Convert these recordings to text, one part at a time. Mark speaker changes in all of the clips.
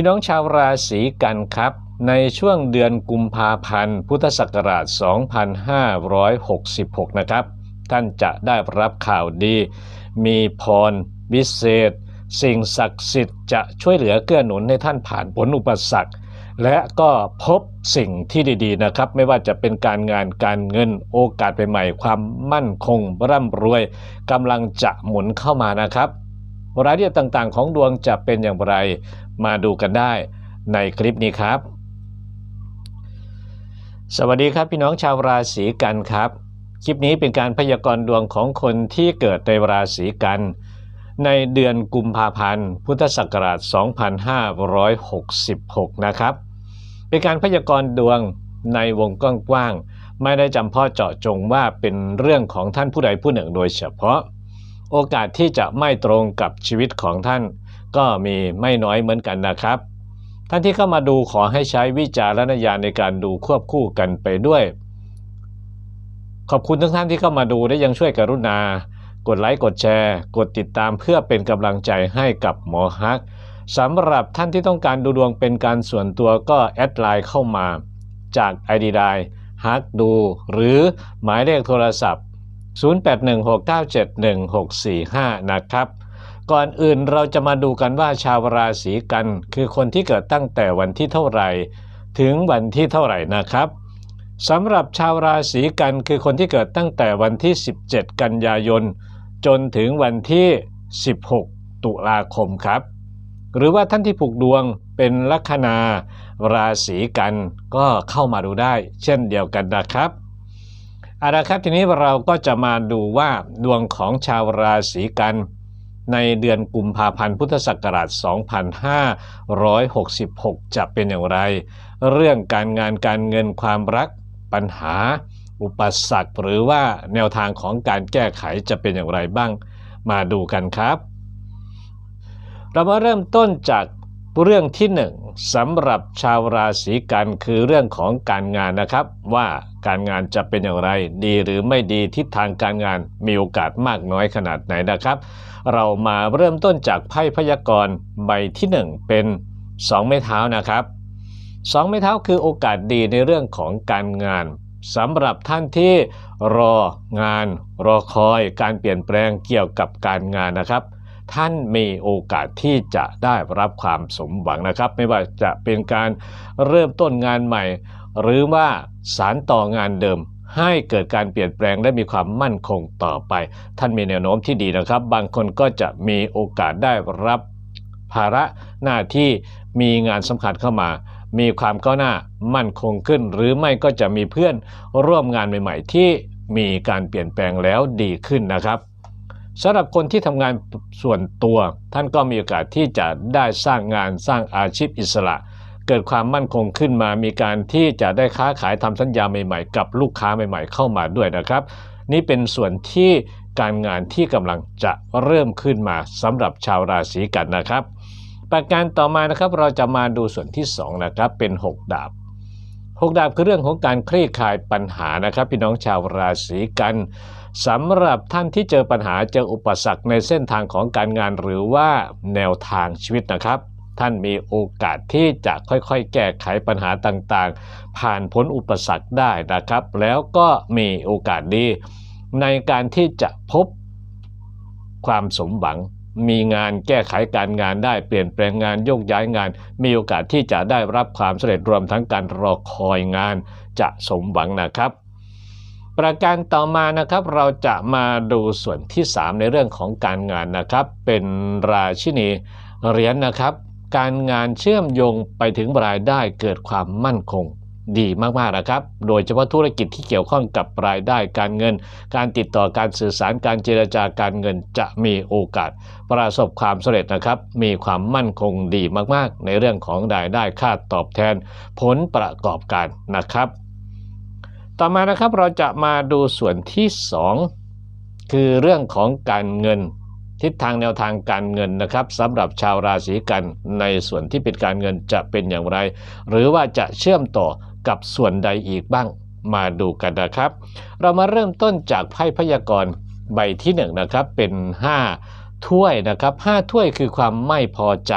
Speaker 1: พี่น้องชาวราศีกันครับ ในช่วงเดือนกุมภาพันธ์ พุทธศักราช 2566 นะครับ ท่านจะได้รับข่าวดี มีพรวิเศษ สิ่งศักดิ์สิทธิ์จะช่วยเหลือเกื้อหนุนให้ท่านผ่านพ้นอุปสรรค และก็พบสิ่งที่ดีๆนะครับ ไม่ว่าจะเป็นการงานการเงินโอกาสใหม่ๆความมั่นคงร่ำรวยกำลังจะหมุนเข้ามานะครับ รายละเอียดต่างๆ ของดวงจะเป็นอย่างไร มาดูกันได้ในคลิปนี้ครับ สวัสดีครับพี่น้องชาวราศีกันครับ คลิปนี้เป็นการพยากรณ์ดวงของคนที่เกิดในราศีกัน ในเดือนกุมภาพันธ์ พุทธศักราช 2566 นะครับ เป็นการพยากรณ์ดวงในวงกว้างๆไม่ได้จำเพาะเจาะจงว่าเป็นเรื่องของท่านผู้ใดผู้หนึ่งโดยเฉพาะ โอกาสที่จะไม่ตรงกับชีวิตของท่าน ก็มีไม่น้อยเหมือนกันนะครับ ท่านที่เข้ามาดูขอให้ใช้วิจารณญาณในการดูควบคู่กันไปด้วย ขอบคุณทุกท่านที่เข้ามาดูและยังช่วยกรุณา กดไลค์กดแชร์ กดติดตามเพื่อเป็นกำลังใจให้กับหมอฮักสำหรับท่านที่ต้องการดูดวงเป็นการส่วนตัวก็แอดไลน์เข้ามาจาก ID ไลน์ฮักดู หรือหมายเลขโทรศัพท์ 0816971645 นะครับ ก่อนอื่นเราจะมาดูกันว่าชาวราศีกัน คือคนที่เกิดตั้งแต่วันที่เท่าไหร่ ถึงวันที่เท่าไหร่นะครับสำหรับชาวราศีกันคือคนที่เกิดตั้งแต่วันที่ 17 กันยายน จนถึงวันที่ 16 ตุลาคมครับ หรือว่าท่านที่ผูกดวงเป็นลัคนาราศีกันก็เข้ามาดูได้ เช่นเดียวกันนะครับ เอาละครับทีนี้เราก็จะมาดูว่าดวงของชาวราศีกัน ในเดือนกุมภาพันธ์พุทธศักราช 2566 จะเป็นอย่างไร เรื่องการงานการเงินความรักปัญหา อุปสรรคหรือว่าแนวทางของการแก้ไขจะเป็นอย่างไรบ้าง มาดูกันครับ เรามาเริ่มต้นจากเรื่องที่หนึ่งสำหรับชาวราศีกันคือเรื่องของการงานนะครับว่า การงานจะเป็นอย่างไร ดีหรือไม่ดีทิศทางการงานมีโอกาสมากน้อยขนาดไหนนะครับ เรามาเริ่มต้นจากไพ่พยากรณ์ใบที่หนึ่งเป็นสองไม้เท้านะครับสองไม้เท้าคือโอกาสดีในเรื่องของการงานสำหรับท่านที่รองานรอคอยการเปลี่ยนแปลงเกี่ยวกับการงานนะครับ ท่านมีโอกาสที่จะได้รับความสมหวังนะครับ ไม่ว่าจะเป็นการเริ่มต้นงานใหม่ หรือว่า สารต่องานเดิมให้เกิดการเปลี่ยนแปลงและมีความมั่นคงต่อไป ท่านมีแนวโน้มที่ดีนะครับ บางคนก็จะมีโอกาสได้รับภาระหน้าที่มีงานสำคัญเข้ามา มีความก้าวหน้ามั่นคงขึ้น หรือไม่ก็จะมีเพื่อนร่วมงานใหม่ ๆ ที่มีการเปลี่ยนแปลงแล้วดีขึ้นนะครับสำหรับคนที่ทำงานส่วนตัว ท่านก็มีโอกาสที่จะได้สร้างงานสร้างอาชีพอิสระ เกิดความมั่นคงขึ้นมา มีการที่จะได้ค้าขายทำสัญญาใหม่ๆ กับลูกค้าใหม่ๆ เข้ามาด้วยนะครับ นี่เป็นส่วนที่การงานที่กำลังจะเริ่มขึ้นมาสำหรับชาวราศีกันนะครับ ประการต่อมานะครับเราจะมาดูส่วนที่2นะครับเป็น 6 ดาบ6ดาบคือเรื่องของการคลี่คลายปัญหานะครับ พี่น้องชาวราศีกันสำหรับท่านที่เจอปัญหาเจออุปสรรคในเส้นทางของการงานหรือว่าแนวทางชีวิตนะครับ ท่านมีโอกาสที่จะค่อยๆ แก้ไขปัญหาต่างๆ ผ่านพ้นอุปสรรคได้นะครับ แล้วก็มีโอกาสดี ในการที่จะพบความสมหวัง มีงานแก้ไขการงานได้เปลี่ยนแปลงงานโยกย้ายงาน มีโอกาสที่จะได้รับความสำเร็จรวมทั้งการรอคอยงานจะสมหวังนะครับประการต่อมานะครับเราจะมาดูส่วนที่ 3 ในเรื่องของการงานนะครับ เป็นราชินีเหรียญนนะครับ การงานเชื่อมโยงไปถึงรายได้เกิดความมั่นคงดีมากๆนะครับ โดยเฉพาะธุรกิจที่เกี่ยวข้องกับรายได้การเงิน การติดต่อการสื่อสารการเจรจาการเงินจะมีโอกาส ประสบความสำเร็จนะครับ มีความมั่นคงดีมากๆ ในเรื่องของรายได้ค่าตอบแทน ผลประกอบการนะครับ ต่อมานะครับเราจะมาดูส่วนที่ 2 คือเรื่องของการเงิน ทิศทางแนวทางการเงินนะครับสำหรับชาวราศีกันในส่วนที่เป็นการเงินจะเป็นอย่างไร หรือว่าจะเชื่อมต่อกับส่วนใดอีกบ้างมาดูกันนะครับ เรามาเริ่มต้นจากไพ่พยากรณ์ใบที่1นนะครับเป็น 5 ถ้วยนะครับ5ถ้วยคือความไม่พอใจ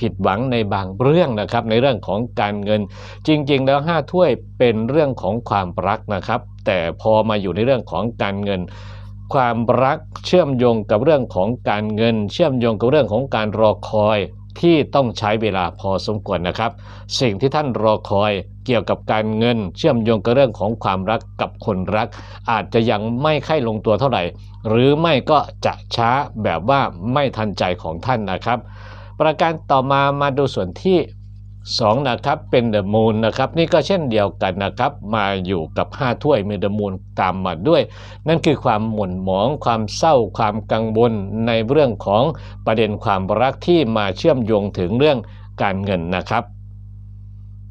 Speaker 1: ผิดหวังในบางเรื่องนะครับในเรื่องของการเงิน จริงๆ แล้วห้าถ้วยเป็นเรื่องของความรักนะครับ แต่พอมาอยู่ในเรื่องของการเงิน ความรักเชื่อมโยงกับเรื่องของการเงิน เชื่อมโยงกับเรื่องของการรอคอยที่ต้องใช้เวลาพอสมควรนะครับ สิ่งที่ท่านรอคอยเกี่ยวกับการเงิน เชื่อมโยงกับเรื่องของความรักกับคนรัก อาจจะยังไม่ค่อยลงตัวเท่าไหร่ หรือไม่ก็จะช้าแบบว่าไม่ทันใจของท่านนะครับ ประการต่อมามาดูส่วนที่ 2นะครับเป็นเดอะมูนนะครับนี่ก็เช่นเดียวกันนะครับมาอยู่กับ 5 ถ้วยมีเดอะมูนตามมาด้วย นั่นคือความหม่นหมองความเศร้าความกังวลในเรื่องของประเด็นความรักที่มาเชื่อมโยงถึงเรื่องการเงินนะครับ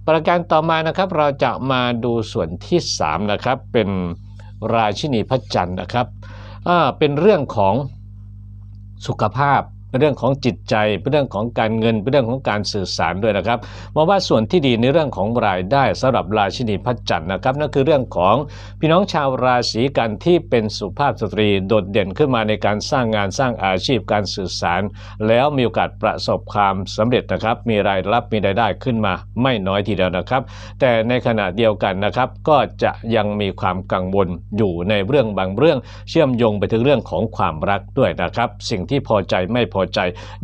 Speaker 1: ประการต่อมานะครับเราจะมาดูส่วนที่3นะครับเป็นราชินีพระจันทร์นะครับเป็นเรื่องของสุขภาพ เป็นเรื่องของจิตใจ เป็นเรื่องของการเงิน เป็นเรื่องของการสื่อสารด้วยนะครับมองว่าส่วนที่ดีในเรื่องของรายได้สำหรับราชินีพระจันทร์นะครับนั่นคือเรื่องของพี่น้องชาวราศีกันที่เป็นสุภาพสตรีโดดเด่นขึ้นมาในการสร้างงานสร้างอาชีพการสื่อสาร แล้วมีโอกาสประสบความสำเร็จนะครับ มีรายรับมีรายได้ขึ้นมาไม่น้อยทีเดียวนะครับ แต่ในขณะเดียวกันนะครับก็จะยังมีความกังวลอยู่ในเรื่องบางเรื่อง เชื่อมโยงไปถึงเรื่องของความรักด้วยนะครับ สิ่งที่พอใจไม่พอใจ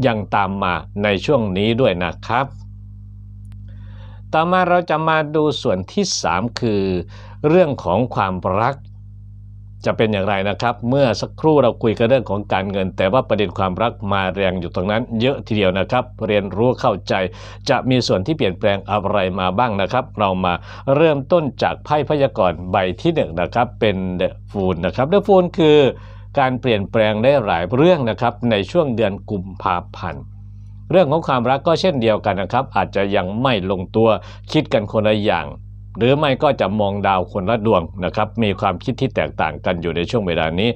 Speaker 1: ยังตามมาในช่วงนี้ด้วยนะครับ ต่อมาเราจะมาดูส่วนที่ 3 คือ เรื่องของความรักจะเป็นอย่างไรนะครับ เมื่อสักครู่เราคุยกันเรื่องของการเงิน แต่ว่าประเด็นความรักมาแรงอยู่ตรงนั้น เยอะทีเดียวนะครับ เรียนรู้เข้าใจ จะมีส่วนที่เปลี่ยนแปลงอะไรมาบ้างนะครับ เรามาเริ่มต้นจากไพ่พยากรณ์ใบที่1นนะครับเป็นเดฟูลนะครับเดฟูลคือ การเปลี่ยนแปลงได้หลายเรื่องนะครับในช่วงเดือนกุมภาพันธ์เรื่องของความรักก็เช่นเดียวกันนะครับ อาจจะยังไม่ลงตัวคิดกันคนละอย่าง หรือไม่ก็จะมองดาวคนละดวงนะครับ มีความคิดที่แตกต่างกันอยู่ในช่วงเวลานี้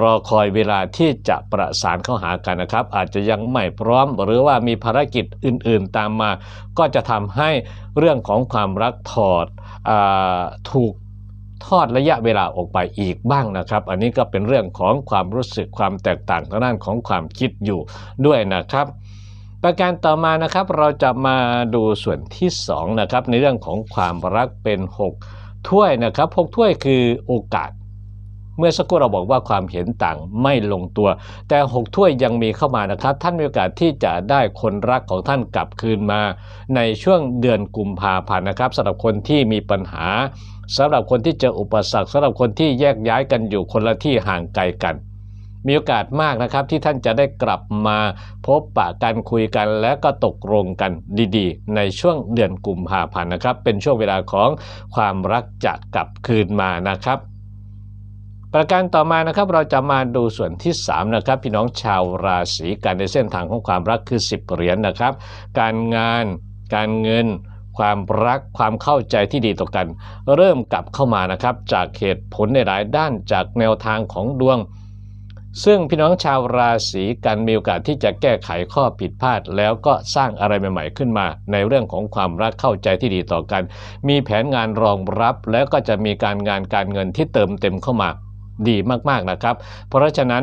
Speaker 1: รอคอยเวลาที่จะประสานเข้าหากันนะครับ อาจจะยังไม่พร้อม หรือว่ามีภารกิจอื่นๆตามมา ก็จะทำให้เรื่องของความรักถอดอถูก ทอดระยะเวลาออกไปอีกบ้างนะครับ อันนี้ก็เป็นเรื่องของความรู้สึกความแตกต่างทางด้านของความคิดอยู่ด้วยนะครับ ประการต่อมานะครับเราจะมาดูส่วนที่2นะครับในเรื่องของความรักเป็น 6 ถ้วยนะครับ6ถ้วยคือโอกาสเมื่อสักครู่เราบอกว่าความเห็นต่างไม่ลงตัว แต่ 6 ถ้วยยังมีเข้ามานะครับ ท่านมีโอกาสที่จะได้คนรักของท่านกลับคืนมา ในช่วงเดือนกุมภาพันธ์นะครับสำหรับคนที่มีปัญหา สำหรับคนที่เจออุปสรรคสำหรับคนที่แยกย้ายกันอยู่คนละที่ห่างไกลกัน มีโอกาสมากนะครับที่ท่านจะได้กลับมาพบปะกันคุยกัน และก็ตกลงกันดีๆ ในช่วงเดือนกุมภาพันธ์นะครับ เป็นช่วงเวลาของความรักจะกลับคืนมานะครับประการต่อมานะครับเราจะมาดูส่วนที่3นะครับพี่น้องชาวราศีกันในเส้นทางของความรักคือ 10 เหรียญนนะครับ การงาน การเงิน ความรักความเข้าใจที่ดีต่อกัน เริ่มกลับเข้ามานะครับ จากเหตุผลในหลายด้านจากแนวทางของดวง ซึ่งพี่น้องชาวราศีกันมีโอกาสที่จะแก้ไขข้อผิดพลาด แล้วก็สร้างอะไรใหม่ ๆ ขึ้นมา ในเรื่องของความรักเข้าใจที่ดีต่อกัน มีแผนงานรองรับ แล้วก็จะมีการงานการเงินที่เติมเต็มเข้ามาดีมากๆนะครับ เพราะฉะนั้น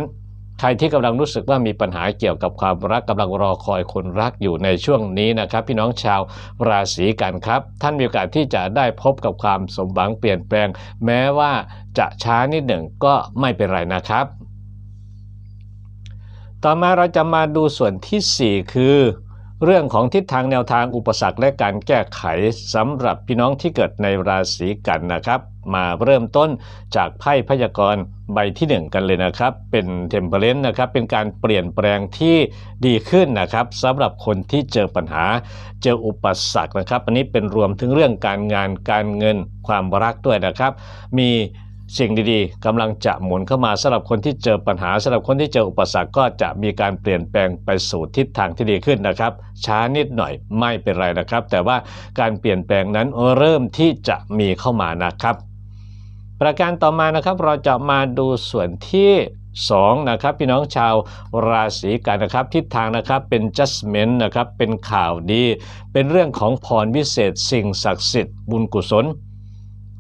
Speaker 1: ใครที่กำลังรู้สึกว่ามีปัญหาเกี่ยวกับความรักกำลังรอคอยคนรักอยู่ในช่วงนี้นะครับ พี่น้องชาวราศีกันครับ ท่านมีโอกาสที่จะได้พบกับความสมหวังเปลี่ยนแปลง แม้ว่าจะช้านิดหนึ่งก็ไม่เป็นไรนะครับ ต่อมาเราจะมาดูส่วนทีสี่4 คือ เรื่องของทิศทางแนวทางอุปสรรคและการแก้ไขสำหรับพี่น้องที่เกิดในราศีกันนะครับ มาเริ่มต้นจากไพ่พยากรณ์ใบที่ 1 กันเลยนะครับ เป็นเทมเพลนนะครับเป็นการเปลี่ยนแปลงที่ดีขึ้นนะครับสำหรับคนที่เจอปัญหา เจออุปสรรคนะครับ อันนี้เป็นรวมถึงเรื่องการงานการเงินความรักด้วยนะครับ มี สิ่งดีๆกำลังจะหมุนเข้ามาสำหรับคนที่เจอปัญหาสำหรับคนที่เจออุปสรรคก็จะมีการเปลี่ยนแปลงไปสู่ทิศทางที่ดีขึ้นนะครับ ช้านิดหน่อยไม่เป็นไรนะครับ แต่ว่าการเปลี่ยนแปลงนั้นเริ่มที่จะมีเข้ามานะครับ ประการต่อมานะครับเราจะมาดูส่วนที่2นะครับพี่น้องชาวราศีกันนะครับทิศทางนะครับเป็น judgment นะครับเป็นข่าวดี เป็นเรื่องของพรวิเศษ สิ่งศักดิ์สิทธิ์บุญกุศล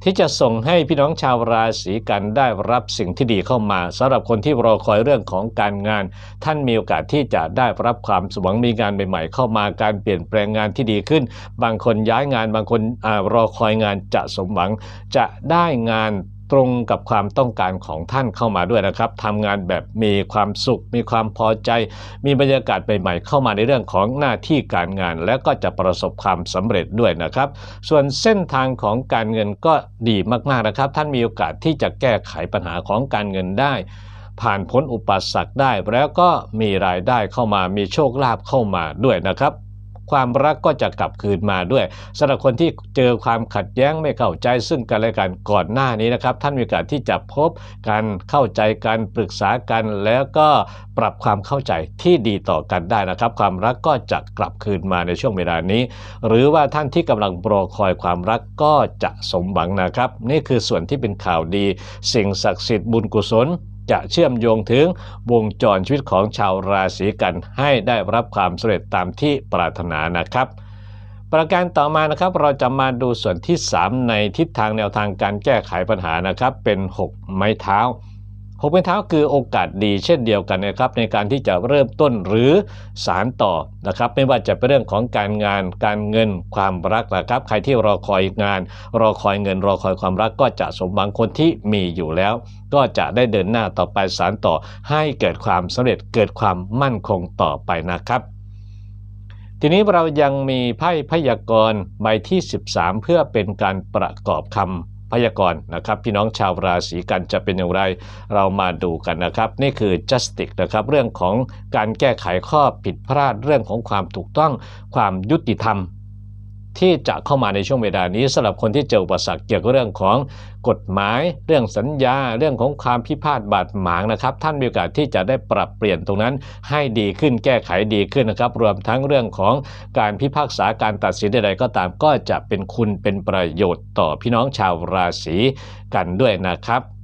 Speaker 1: ที่จะส่งให้พี่น้องชาวราศีกันได้รับสิ่งที่ดีเข้ามาสำหรับคนที่รอคอยเรื่องของการงาน ท่านมีโอกาสที่จะได้รับความสมหวังมีงานใหม่ ๆ เข้ามาการเปลี่ยนแปลงงานที่ดีขึ้น บางคนย้ายงานบางคนอรอคอยงานจะสมหวังจะได้งาน ตรงกับความต้องการของท่านเข้ามาด้วยนะครับทำงานแบบมีความสุข มีความพอใจ มีบรรยากาศใหม่ๆเข้ามาในเรื่องของหน้าที่การงาน และก็จะประสบความสำเร็จด้วยนะครับ ส่วนเส้นทางของการเงินก็ดีมากๆนะครับ ท่านมีโอกาสที่จะแก้ไขปัญหาของการเงินได้ผ่านพ้นอุปสรรคได้ แล้วก็มีรายได้เข้ามามีโชคลาภเข้ามาด้วยนะครับ ความรักก็จะกลับคืนมาด้วยสำหรับคนที่เจอความขัดแย้งไม่เข้าใจซึ่งกันและกันก่อนหน้านี้นะครับ ท่านมีโอกาสที่จะพบกันเข้าใจกันปรึกษากันแล้วก็ปรับความเข้าใจที่ดีต่อกันได้นะครับ ความรักก็จะกลับคืนมาในช่วงเวลานี้ หรือว่าท่านที่กำลังรอคอยความรักก็จะสมหวังนะครับ นี่คือส่วนที่เป็นข่าวดี สิ่งศักดิ์สิทธิ์บุญกุศล จะเชื่อมโยงถึงวงจรชีวิตของชาวราศีกันให้ได้รับความสำเร็จตามที่ปรารถนานะครับ ประการต่อมานะครับเราจะมาดูส่วนที่ 3 ในทิศทางแนวทางการแก้ไขปัญหานะครับเป็น 6 ไม้เท้า หกไม้เท้าคือโอกาสดีเช่นเดียวกันนะครับในการที่จะเริ่มต้นหรือสารต่อนะครับไม่ว่าจะเป็นเรื่องของการงานการเงินความรักนะครับใครที่รอคอยงาน รอคอยเงิน รอคอยความรักก็จะสมหวังคนที่มีอยู่แล้ว ก็จะได้เดินหน้าต่อไปสารต่อ ให้เกิดความสำเร็จเกิดความมั่นคงต่อไปนะครับทีนี้เรายังมีไพ่พยากรณ์ใบที่ 13 เพื่อเป็นการประกอบคำ พยากรณ์นะครับพี่น้องชาวราศีกันจะเป็นอย่างไรเรามาดูกันนะครับนี่คือ justice นะครับเรื่องของการแก้ไขข้อผิดพลาดเรื่องของความถูกต้องความยุติธรรม ที่จะเข้ามาในช่วงเวลานี้สำหรับคนที่เจออุปสรรคเกี่ยวกับเรื่องของกฎหมาย เรื่องสัญญา เรื่องของความพิพาทบาดหมางนะครับ ท่านมีโอกาสที่จะได้ปรับเปลี่ยนตรงนั้น ให้ดีขึ้นแก้ไขดีขึ้นนะครับ รวมทั้งเรื่องของการพิพากษาการตัดสินใดๆก็ตามก็จะเป็นคุณเป็นประโยชน์ต่อพี่น้องชาวราศีกันด้วยนะครับ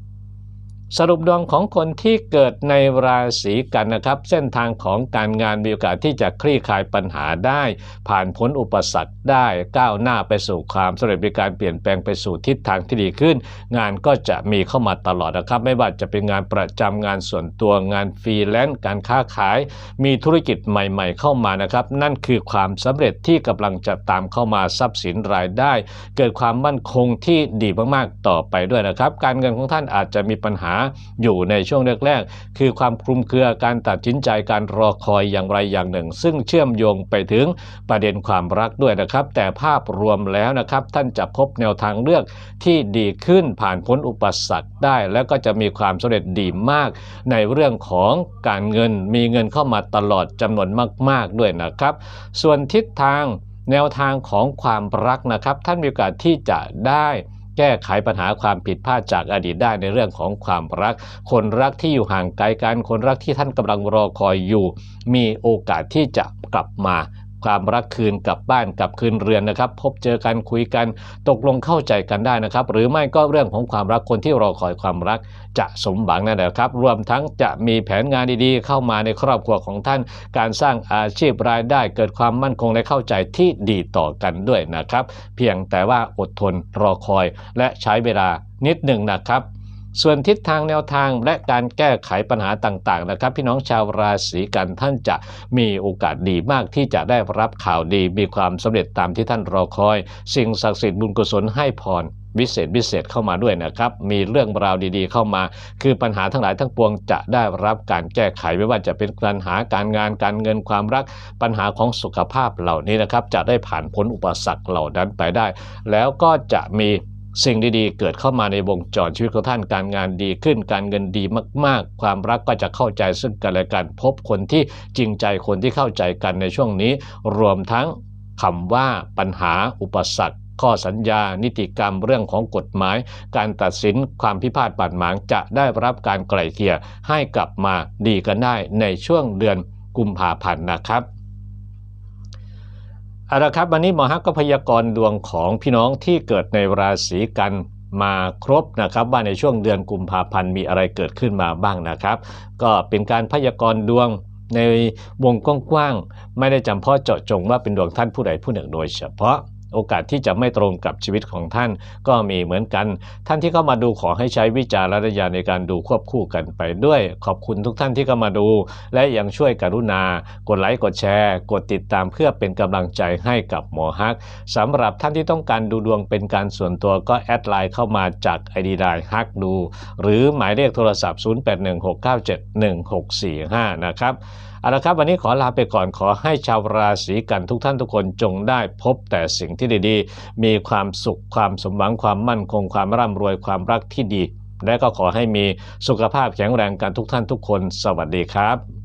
Speaker 1: สรุปดวงของคนที่เกิดในราศีกันนะครับ เส้นทางของการงานมีโอกาสที่จะคลี่คลายปัญหาได้ ผ่านพ้นอุปสรรคได้ก้าวหน้าไปสู่ความสำเร็จในการเปลี่ยนแปลงไปสู่ทิศทางที่ดีขึ้น งานก็จะมีเข้ามาตลอดนะครับ ไม่ว่าจะเป็นงานประจำงานส่วนตัวงานฟรีแลนซ์การค้าขาย มีธุรกิจใหม่ ๆ เข้ามานะครับ นั่นคือความสำเร็จที่กำลังจะตามเข้ามาทรัพย์สินรายได้ เกิดความมั่นคงที่ดีมากๆต่อไปด้วยนะครับ การเงินของท่านอาจจะมีปัญหาอยู่ในช่วงแรกๆ คือความคลุมเครือการตัดสินใจการรอคอยอย่างไรอย่างหนึ่ง ซึ่งเชื่อมโยงไปถึงประเด็นความรักด้วยนะครับ แต่ภาพรวมแล้วนะครับท่านจะพบแนวทางเลือกที่ดีขึ้นผ่านพ้นอุปสรรคได้ แล้วก็จะมีความสำเร็จดีมาก ในเรื่องของการเงินมีเงินเข้ามาตลอดจำนวนมาก ๆด้วยนะครับ ส่วนทิศทางแนวทางของความรักนะครับ ท่านมีโอกาสที่จะได้ แก้ไขปัญหาความผิดพลาดจากอดีตได้ในเรื่องของความรัก คนรักที่อยู่ห่างไกลกัน คนรักที่ท่านกำลังรอคอยอยู่ มีโอกาสที่จะกลับมา ความรักคืนกลับบ้านกลับคืนเรือนนะครับ พบเจอกันคุยกันตกลงเข้าใจกันได้นะครับ หรือไม่ก็เรื่องของความรักคนที่รอคอยความรักจะสมหวังนั่นแหละครับ รวมทั้งจะมีแผนงานดีๆ เข้ามาในครอบครัวของท่าน การสร้างอาชีพรายได้เกิดความมั่นคงและเข้าใจที่ดีต่อกันด้วยนะครับ เพียงแต่ว่าอดทนรอคอยและใช้เวลานิดหนึ่งนะครับ ส่วนทิศทางแนวทางและการแก้ไขปัญหาต่างๆนะครับ พี่น้องชาวราศีกันท่านจะมีโอกาสดีมากที่จะได้รับข่าวดีมีความสำเร็จตามที่ท่านรอคอย สิ่งศักดิ์สิทธิ์บุญกุศลให้พรวิเศษวิเศษเข้ามาด้วยนะครับ มีเรื่องราวดีๆเข้ามา คือปัญหาทั้งหลายทั้งปวงจะได้รับการแก้ไขไม่ว่าจะเป็นปัญหาการงานการเงินความรัก ปัญหาของสุขภาพเหล่านี้นะครับ จะได้ผ่านพ้นอุปสรรคเหล่านั้นไปได้ แล้วก็จะมี สิ่งดีๆ เกิดเข้ามาในวงจรชีวิตของท่านการงานดีขึ้น การเงินดีมากๆ ความรักก็จะเข้าใจซึ่งกันและกันพบคนที่จริงใจคนที่เข้าใจกันในช่วงนี้ รวมทั้งคำว่าปัญหาอุปสรรคข้อสัญญา นิติกรรมเรื่องของกฎหมาย การตัดสินความพิพาทบาดหมางจะได้รับการไกล่เกลี่ยให้กลับมาดีกันได้ในช่วงเดือนกุมภาพันธ์นะครับ เอาละครับวันนี้หมอฮักก็พยากรณ์ดวงของพี่น้องที่เกิดในราศีกันมาครบนะครับว่าในช่วงเดือนกุมภาพันธ์มีอะไรเกิดขึ้นมาบ้างนะครับ ก็เป็นการพยากรณ์ดวงในวงกว้างๆไม่ได้จำเพาะเจาะจงว่าเป็นดวงท่านผู้ใดผู้หนึ่งโดยเฉพาะ โอกาสที่จะไม่ตรงกับชีวิตของท่านก็มีเหมือนกัน ท่านที่เข้ามาดูขอให้ใช้วิจารณญาณในการดูควบคู่กันไปด้วย ขอบคุณทุกท่านที่เข้ามาดู และยังช่วยกรุณา กดไลค์กดแชร์ กดติดตามเพื่อเป็นกำลังใจให้กับหมอฮักสำหรับท่านที่ต้องการดูดวงเป็นการส่วนตัวก็แอดไลน์เข้ามาจาก ID ไลน์ฮักดู หรือหมายเลขโทรศัพท์ 0816971645 นะครับ เอาละครับวันนี้ขอลาไปก่อนขอให้ชาวราศีกันทุกท่านทุกคนจงได้พบแต่สิ่งที่ดีๆ มีความสุขความสมหวังความมั่นคงความร่ำรวยความรักที่ดี และก็ขอให้มีสุขภาพแข็งแรงกันทุกท่านทุกคน สวัสดีครับ